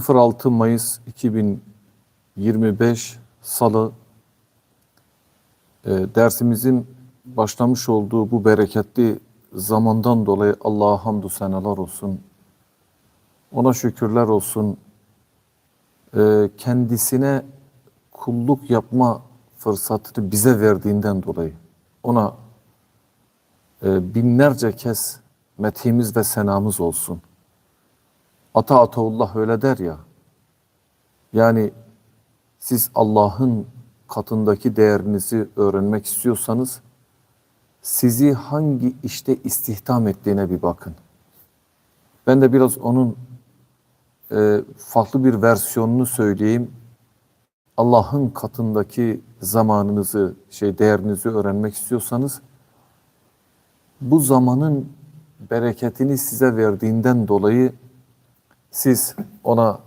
06 Mayıs 2025 Salı e, dersimizin başlamış olduğu bu bereketli zamandan dolayı Allah'a hamdü senalar olsun. Ona şükürler olsun. E, kendisine kulluk yapma fırsatını bize verdiğinden dolayı ona e, binlerce kez methimiz ve senamız olsun. Ata Ataullah öyle der ya, yani siz Allah'ın katındaki değerinizi öğrenmek istiyorsanız, sizi hangi işte istihdam ettiğine bir bakın. Ben de biraz onun e, farklı bir versiyonunu söyleyeyim. Allah'ın katındaki zamanınızı, şey değerinizi öğrenmek istiyorsanız, bu zamanın bereketini size verdiğinden dolayı siz ona,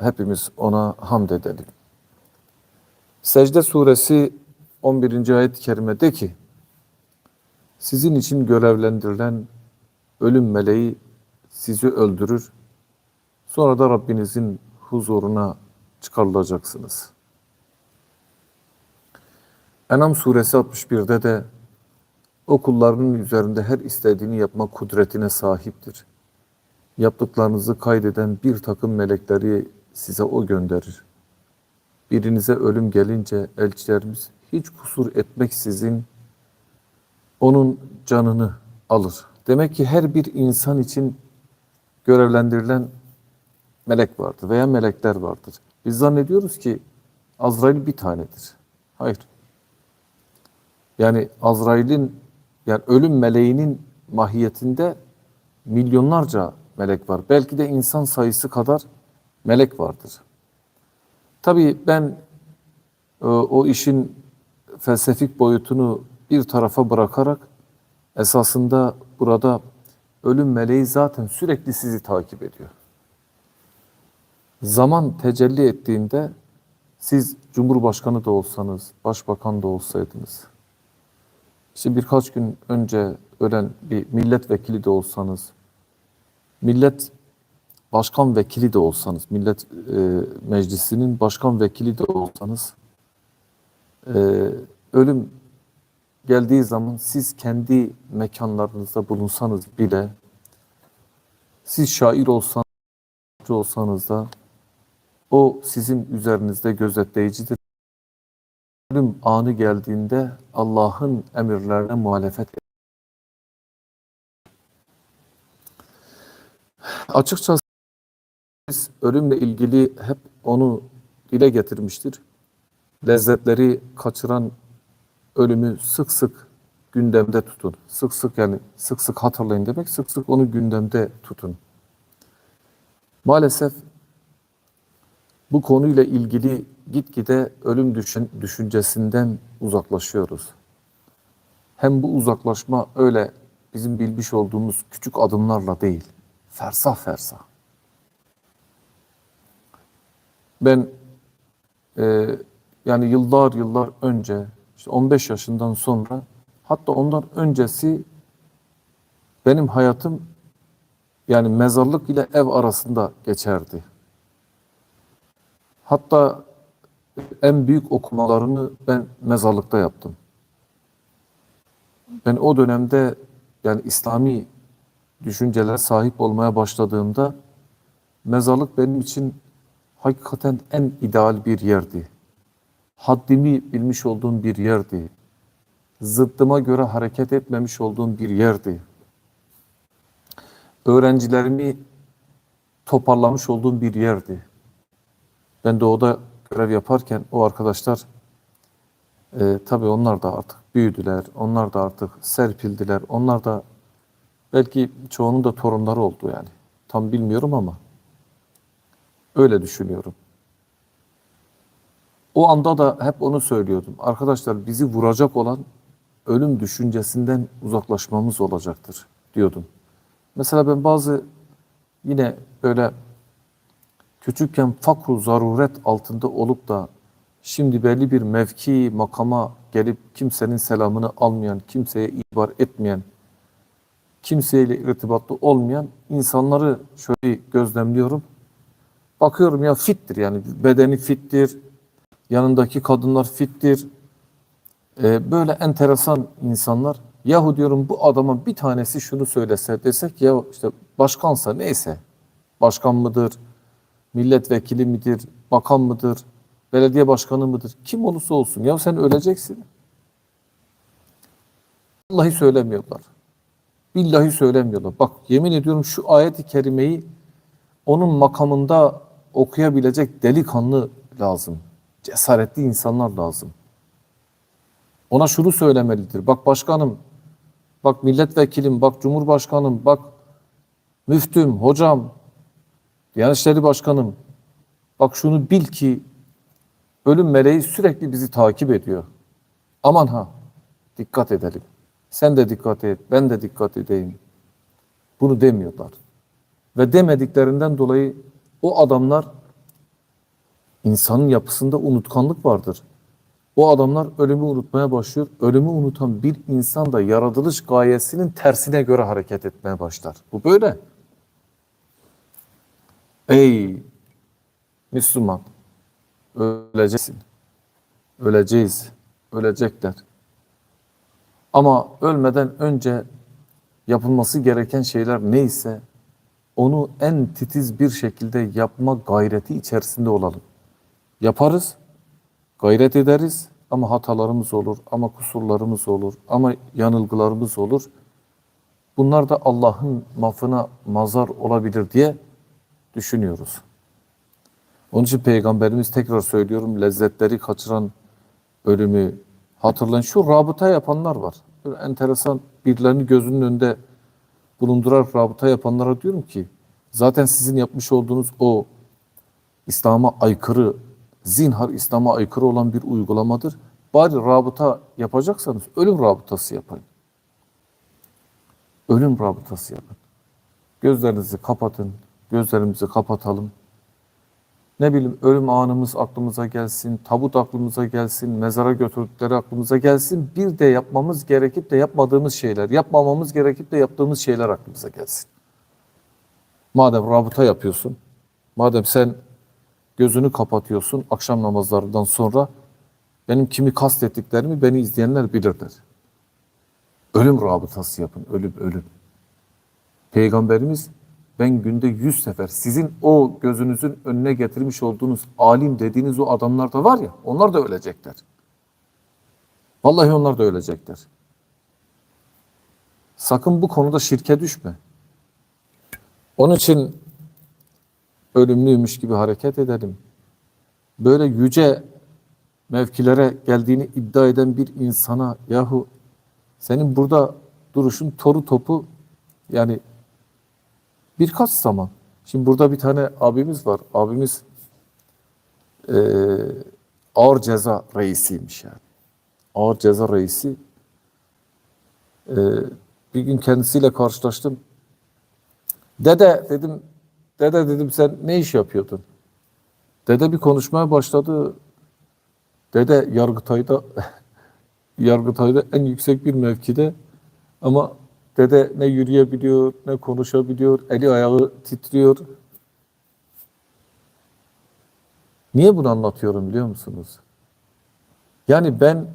hepimiz ona hamd edelim. Secde suresi 11. ayet-i kerimede ki, sizin için görevlendirilen ölüm meleği sizi öldürür, sonra da Rabbinizin huzuruna çıkarılacaksınız. Enam suresi 61'de de o kullarının üzerinde her istediğini yapma kudretine sahiptir. Yaptıklarınızı kaydeden bir takım melekleri size o gönderir. Birinize ölüm gelince elçilerimiz hiç kusur etmeksizin onun canını alır. Demek ki her bir insan için görevlendirilen melek vardır veya melekler vardır. Biz zannediyoruz ki Azrail bir tanedir. Hayır. Yani Azrail'in yani ölüm meleğinin mahiyetinde milyonlarca melek var. Belki de insan sayısı kadar melek vardır. Tabii ben e, o işin felsefik boyutunu bir tarafa bırakarak esasında burada ölüm meleği zaten sürekli sizi takip ediyor. Zaman tecelli ettiğinde siz Cumhurbaşkanı da olsanız, Başbakan da olsaydınız, işte birkaç gün önce ölen bir milletvekili de olsanız, millet başkan vekili de olsanız, millet e, meclisinin başkan vekili de olsanız, e, ölüm geldiği zaman siz kendi mekanlarınızda bulunsanız bile, siz şair olsanız, olsanız da, o sizin üzerinizde gözetleyicidir. Ölüm anı geldiğinde Allah'ın emirlerine muhalefet Açıkçası biz ölümle ilgili hep onu dile getirmiştir. Lezzetleri kaçıran ölümü sık sık gündemde tutun. Sık sık yani sık sık hatırlayın demek, sık sık onu gündemde tutun. Maalesef bu konuyla ilgili gitgide ölüm düşün, düşüncesinden uzaklaşıyoruz. Hem bu uzaklaşma öyle bizim bilmiş olduğumuz küçük adımlarla değil, fersah fersah. Ben e, yani yıllar yıllar önce, işte 15 yaşından sonra, hatta ondan öncesi benim hayatım yani mezarlık ile ev arasında geçerdi. Hatta en büyük okumalarını ben mezarlıkta yaptım. Ben o dönemde yani İslami düşüncelere sahip olmaya başladığımda mezarlık benim için hakikaten en ideal bir yerdi. Haddimi bilmiş olduğum bir yerdi. Zıddıma göre hareket etmemiş olduğum bir yerdi. Öğrencilerimi toparlamış olduğum bir yerdi. Ben doğuda görev yaparken o arkadaşlar e, tabii onlar da artık büyüdüler, onlar da artık serpildiler, onlar da belki çoğunun da torunları oldu yani. Tam bilmiyorum ama öyle düşünüyorum. O anda da hep onu söylüyordum. Arkadaşlar bizi vuracak olan ölüm düşüncesinden uzaklaşmamız olacaktır diyordum. Mesela ben bazı yine böyle küçükken fakru zaruret altında olup da şimdi belli bir mevki makama gelip kimsenin selamını almayan, kimseye ibar etmeyen, kimseyle irtibatlı olmayan insanları şöyle gözlemliyorum. Bakıyorum ya fittir yani bedeni fittir, yanındaki kadınlar fittir. Ee, böyle enteresan insanlar. Yahu diyorum bu adama bir tanesi şunu söylese desek ya işte başkansa neyse başkan mıdır, milletvekili midir, bakan mıdır, belediye başkanı mıdır, kim olursa olsun ya sen öleceksin. Vallahi söylemiyorlar. Billahi söylemiyorlar. Bak yemin ediyorum şu ayet-i kerimeyi onun makamında okuyabilecek delikanlı lazım. Cesaretli insanlar lazım. Ona şunu söylemelidir. Bak başkanım, bak milletvekilim, bak cumhurbaşkanım, bak müftüm, hocam, Diyanet İşleri Başkanım. Bak şunu bil ki ölüm meleği sürekli bizi takip ediyor. Aman ha, dikkat edelim. Sen de dikkat et, ben de dikkat edeyim. Bunu demiyorlar. Ve demediklerinden dolayı o adamlar insanın yapısında unutkanlık vardır. O adamlar ölümü unutmaya başlıyor. Ölümü unutan bir insan da yaratılış gayesinin tersine göre hareket etmeye başlar. Bu böyle. Ey Müslüman, öleceksin. Öleceğiz, ölecekler. Ama ölmeden önce yapılması gereken şeyler neyse onu en titiz bir şekilde yapma gayreti içerisinde olalım. Yaparız, gayret ederiz ama hatalarımız olur, ama kusurlarımız olur, ama yanılgılarımız olur. Bunlar da Allah'ın mafına mazar olabilir diye düşünüyoruz. Onun için Peygamberimiz tekrar söylüyorum lezzetleri kaçıran ölümü hatırlayın. Şu rabıta yapanlar var. Böyle enteresan birilerini gözünün önünde bulundurarak rabıta yapanlara diyorum ki zaten sizin yapmış olduğunuz o İslam'a aykırı, zinhar İslam'a aykırı olan bir uygulamadır. Bari rabıta yapacaksanız ölüm rabıtası yapın. Ölüm rabıtası yapın. Gözlerinizi kapatın, gözlerimizi kapatalım. Ne bileyim ölüm anımız aklımıza gelsin, tabut aklımıza gelsin, mezara götürdükleri aklımıza gelsin. Bir de yapmamız gerekip de yapmadığımız şeyler, yapmamamız gerekip de yaptığımız şeyler aklımıza gelsin. Madem rabıta yapıyorsun, madem sen gözünü kapatıyorsun akşam namazlarından sonra benim kimi kastettiklerimi beni izleyenler bilirler. Ölüm rabıtası yapın, ölüm, ölüm. Peygamberimiz ben günde yüz sefer sizin o gözünüzün önüne getirmiş olduğunuz alim dediğiniz o adamlar da var ya onlar da ölecekler. Vallahi onlar da ölecekler. Sakın bu konuda şirke düşme. Onun için ölümlüymüş gibi hareket edelim. Böyle yüce mevkilere geldiğini iddia eden bir insana yahu senin burada duruşun toru topu yani birkaç zaman. Şimdi burada bir tane abimiz var. Abimiz e, ağır ceza reisiymiş yani. Ağır ceza reisi. E, bir gün kendisiyle karşılaştım. Dede dedim, dede dedim sen ne iş yapıyordun? Dede bir konuşmaya başladı. Dede Yargıtay'da Yargıtay'da en yüksek bir mevkide ama dede ne yürüyebiliyor, ne konuşabiliyor, eli ayağı titriyor. Niye bunu anlatıyorum biliyor musunuz? Yani ben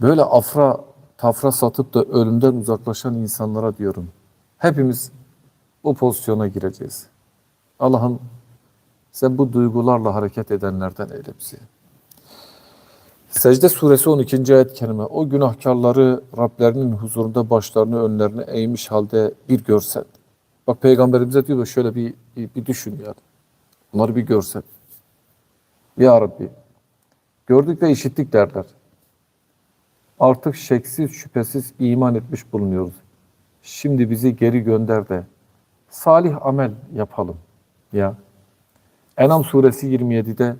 böyle afra, tafra satıp da ölümden uzaklaşan insanlara diyorum. Hepimiz bu pozisyona gireceğiz. Allah'ım sen bu duygularla hareket edenlerden eyle bizi. Secde suresi 12. ayet-i kerime. O günahkarları Rablerinin huzurunda başlarını önlerine eğmiş halde bir görsen. Bak peygamberimize diyor şöyle bir, bir, bir düşün yani. Onları bir görsen. Ya Rabbi gördük ve işittik derler. Artık şeksiz şüphesiz iman etmiş bulunuyoruz. Şimdi bizi geri gönder de salih amel yapalım. Ya. Enam suresi 27'de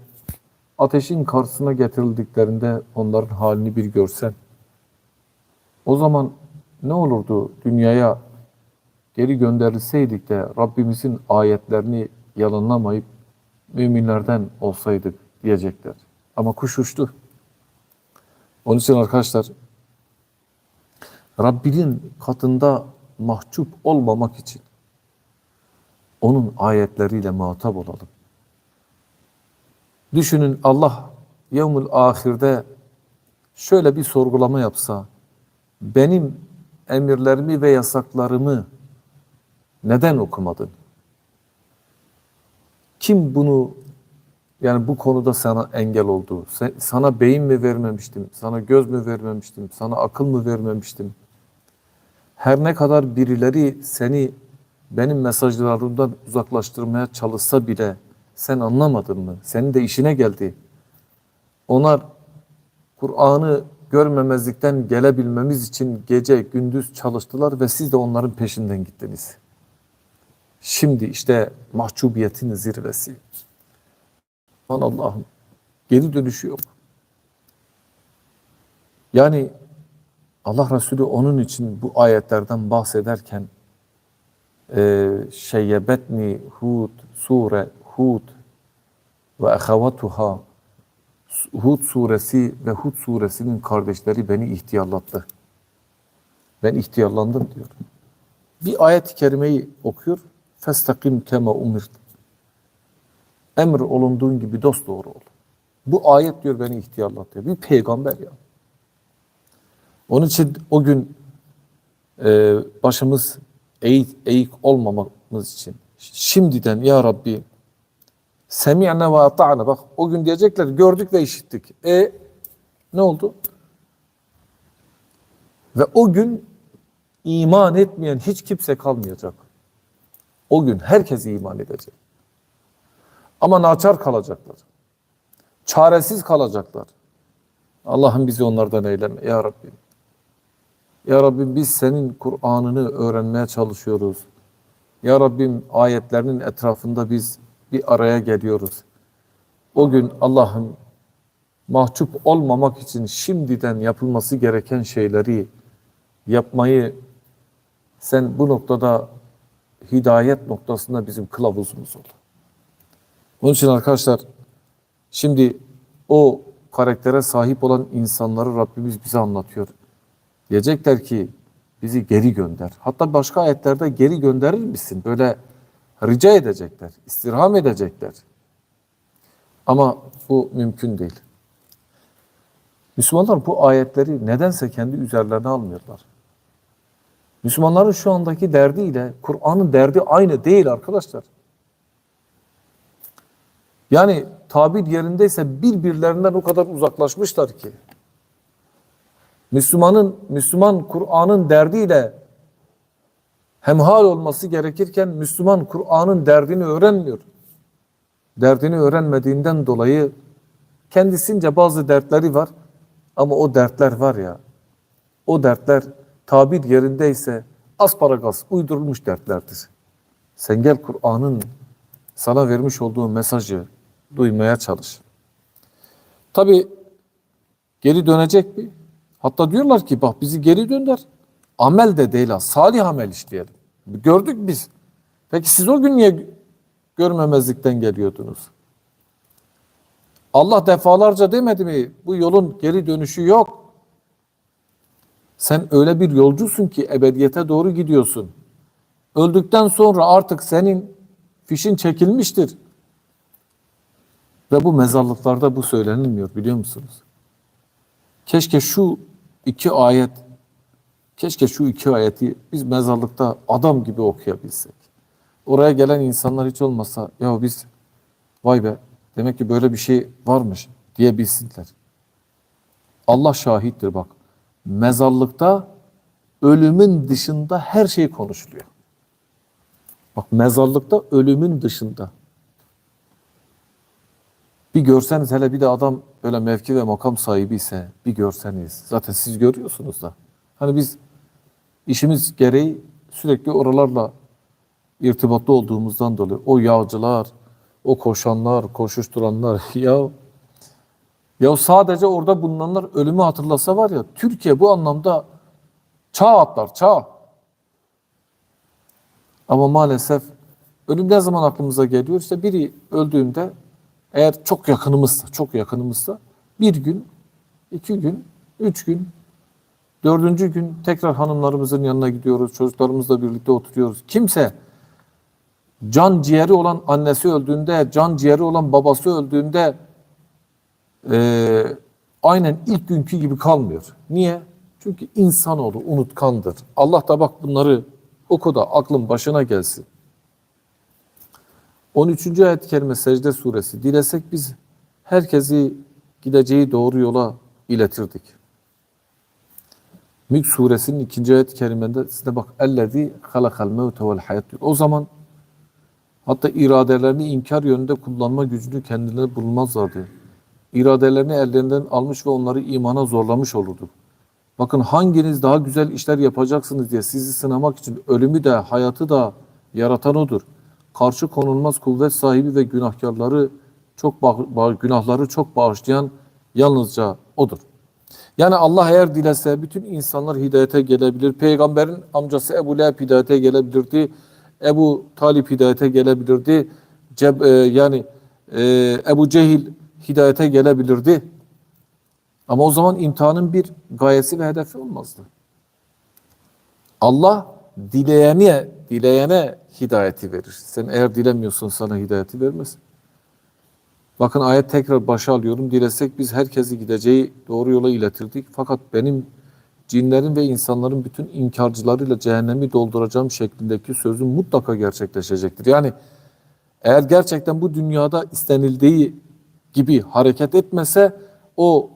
ateşin karşısına getirildiklerinde onların halini bir görsen, o zaman ne olurdu dünyaya geri gönderilseydik de Rabbimizin ayetlerini yalanlamayıp müminlerden olsaydık diyecekler. Ama kuş uçtu. Onun için arkadaşlar Rabbinin katında mahcup olmamak için onun ayetleriyle muhatap olalım. Düşünün Allah yevmül ahirde şöyle bir sorgulama yapsa, benim emirlerimi ve yasaklarımı neden okumadın? Kim bunu yani bu konuda sana engel oldu? Sana beyin mi vermemiştim? Sana göz mü vermemiştim? Sana akıl mı vermemiştim? Her ne kadar birileri seni benim mesajlarımdan uzaklaştırmaya çalışsa bile sen anlamadın mı? Senin de işine geldi. Onlar Kur'an'ı görmemezlikten gelebilmemiz için gece gündüz çalıştılar ve siz de onların peşinden gittiniz. Şimdi işte mahcubiyetin zirvesi. Aman Allah'ım geri dönüşü yok. Yani Allah Resulü onun için bu ayetlerden bahsederken e, şeyyebetni Hud sure Hud ve ahavatuha Hud suresi ve Hud suresinin kardeşleri beni ihtiyarlattı. Ben ihtiyarlandım diyor. Bir ayet-i kerimeyi okuyor. Festakim kema umirt. Emir olunduğun gibi dost doğru ol. Bu ayet diyor beni ihtiyarlattı. Bir peygamber ya. Onun için o gün e, başımız eğik, eğik olmamamız için şimdiden ya Rabbi semi'ne ve ata'ne bak o gün diyecekler gördük ve işittik. E ne oldu? Ve o gün iman etmeyen hiç kimse kalmayacak. O gün herkes iman edecek. Ama naçar kalacaklar. Çaresiz kalacaklar. Allah'ım bizi onlardan eyleme ya Rabbi. Ya Rabbim biz senin Kur'an'ını öğrenmeye çalışıyoruz. Ya Rabbim ayetlerinin etrafında biz bir araya geliyoruz. O gün Allah'ım mahcup olmamak için şimdiden yapılması gereken şeyleri yapmayı sen bu noktada hidayet noktasında bizim kılavuzumuz ol. Onun için arkadaşlar şimdi o karaktere sahip olan insanları Rabbimiz bize anlatıyor. Diyecekler ki bizi geri gönder. Hatta başka ayetlerde geri gönderir misin? Böyle rica edecekler, istirham edecekler. Ama bu mümkün değil. Müslümanlar bu ayetleri nedense kendi üzerlerine almıyorlar. Müslümanların şu andaki derdiyle Kur'an'ın derdi aynı değil arkadaşlar. Yani tabir yerindeyse birbirlerinden o kadar uzaklaşmışlar ki. Müslümanın Müslüman Kur'an'ın derdiyle hemhal olması gerekirken Müslüman Kur'an'ın derdini öğrenmiyor. Derdini öğrenmediğinden dolayı kendisince bazı dertleri var ama o dertler var ya o dertler tabir yerindeyse asparagas uydurulmuş dertlerdir. Sen gel Kur'an'ın sana vermiş olduğu mesajı duymaya çalış. Tabi geri dönecek mi? Hatta diyorlar ki bak bizi geri dönder. Amel de değil ha, salih amel işleyelim. Gördük biz. Peki siz o gün niye görmemezlikten geliyordunuz? Allah defalarca demedi mi bu yolun geri dönüşü yok. Sen öyle bir yolcusun ki ebediyete doğru gidiyorsun. Öldükten sonra artık senin fişin çekilmiştir. Ve bu mezarlıklarda bu söylenilmiyor biliyor musunuz? Keşke şu iki ayet, keşke şu iki ayeti biz mezarlıkta adam gibi okuyabilsek. Oraya gelen insanlar hiç olmasa ya biz vay be demek ki böyle bir şey varmış diyebilsinler. Allah şahittir bak. Mezarlıkta ölümün dışında her şey konuşuluyor. Bak mezarlıkta ölümün dışında. Bir görseniz hele bir de adam böyle mevki ve makam sahibi ise bir görseniz. Zaten siz görüyorsunuz da. Hani biz işimiz gereği sürekli oralarla irtibatlı olduğumuzdan dolayı o yağcılar, o koşanlar, koşuşturanlar ya ya sadece orada bulunanlar ölümü hatırlasa var ya Türkiye bu anlamda çağ atlar, çağ. Ama maalesef ölüm ne zaman aklımıza geliyor? İşte biri öldüğünde eğer çok yakınımızsa, çok yakınımızsa bir gün, iki gün, üç gün, dördüncü gün tekrar hanımlarımızın yanına gidiyoruz, çocuklarımızla birlikte oturuyoruz. Kimse can ciğeri olan annesi öldüğünde, can ciğeri olan babası öldüğünde eee, aynen ilk günkü gibi kalmıyor. Niye? Çünkü insanoğlu unutkandır. Allah da bak bunları oku da aklın başına gelsin. 13. ayet-i kerime secde suresi. Dilesek biz herkesi gideceği doğru yola iletirdik. Mülk suresinin ikinci ayet-i size bak ellezî halakal mevte vel hayat diyor. O zaman hatta iradelerini inkar yönünde kullanma gücünü kendilerine bulmazlardı. İradelerini ellerinden almış ve onları imana zorlamış olurdu. Bakın hanginiz daha güzel işler yapacaksınız diye sizi sınamak için ölümü de hayatı da yaratan odur. Karşı konulmaz kuvvet sahibi ve günahkarları çok günahları çok bağışlayan yalnızca odur. Yani Allah eğer dilese bütün insanlar hidayete gelebilir. Peygamberin amcası Ebu Leheb hidayete gelebilirdi. Ebu Talip hidayete gelebilirdi. Ceb, e, yani e, Ebu Cehil hidayete gelebilirdi. Ama o zaman imtihanın bir gayesi ve hedefi olmazdı. Allah dileyene, dileyene hidayeti verir. Sen eğer dilemiyorsun sana hidayeti vermez. Bakın ayet tekrar başa alıyorum. Dilesek biz herkesi gideceği doğru yola iletirdik. Fakat benim cinlerin ve insanların bütün inkarcılarıyla cehennemi dolduracağım şeklindeki sözüm mutlaka gerçekleşecektir. Yani eğer gerçekten bu dünyada istenildiği gibi hareket etmese o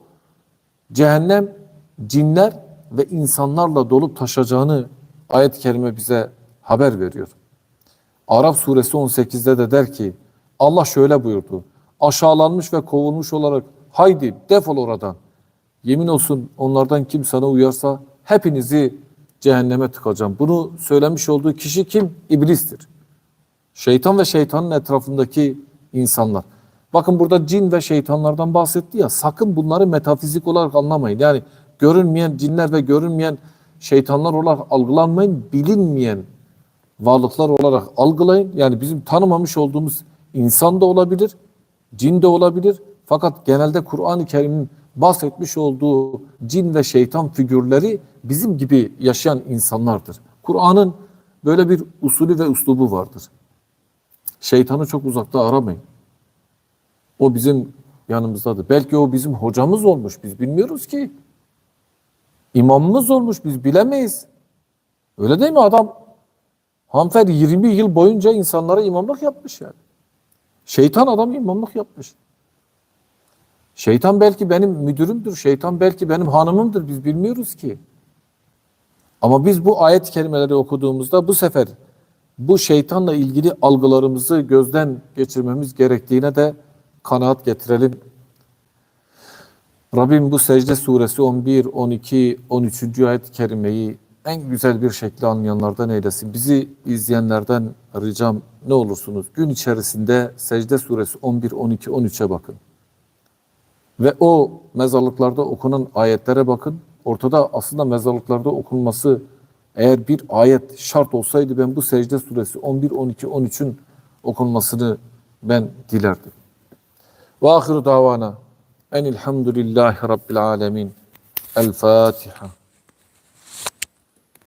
cehennem cinler ve insanlarla dolup taşacağını ayet-i kerime bize haber veriyor. Araf suresi 18'de de der ki Allah şöyle buyurdu. Aşağılanmış ve kovulmuş olarak haydi defol oradan. Yemin olsun onlardan kim sana uyarsa hepinizi cehenneme tıkacağım. Bunu söylemiş olduğu kişi kim? İblistir. Şeytan ve şeytanın etrafındaki insanlar. Bakın burada cin ve şeytanlardan bahsetti ya sakın bunları metafizik olarak anlamayın. Yani görünmeyen cinler ve görünmeyen şeytanlar olarak algılanmayın. Bilinmeyen varlıklar olarak algılayın. Yani bizim tanımamış olduğumuz insan da olabilir, cin de olabilir. Fakat genelde Kur'an-ı Kerim'in bahsetmiş olduğu cin ve şeytan figürleri bizim gibi yaşayan insanlardır. Kur'an'ın böyle bir usulü ve üslubu vardır. Şeytanı çok uzakta aramayın. O bizim yanımızdadır. Belki o bizim hocamız olmuş. Biz bilmiyoruz ki. İmamımız olmuş. Biz bilemeyiz. Öyle değil mi adam? Hanımefendi 20 yıl boyunca insanlara imamlık yapmış yani. Şeytan adam imamlık yapmış. Şeytan belki benim müdürümdür. Şeytan belki benim hanımımdır. Biz bilmiyoruz ki. Ama biz bu ayet kelimeleri okuduğumuzda bu sefer bu şeytanla ilgili algılarımızı gözden geçirmemiz gerektiğine de kanaat getirelim. Rabbim bu secde suresi 11, 12, 13. ayet-i kerimeyi en güzel bir şekilde anlayanlardan eylesin. Bizi izleyenlerden ricam ne olursunuz gün içerisinde secde suresi 11, 12, 13'e bakın. Ve o mezarlıklarda okunan ayetlere bakın. Ortada aslında mezarlıklarda okunması eğer bir ayet şart olsaydı ben bu secde suresi 11, 12, 13'ün okunmasını ben dilerdim. Ve ahiru davana enilhamdülillahi rabbil alemin. El Fatiha.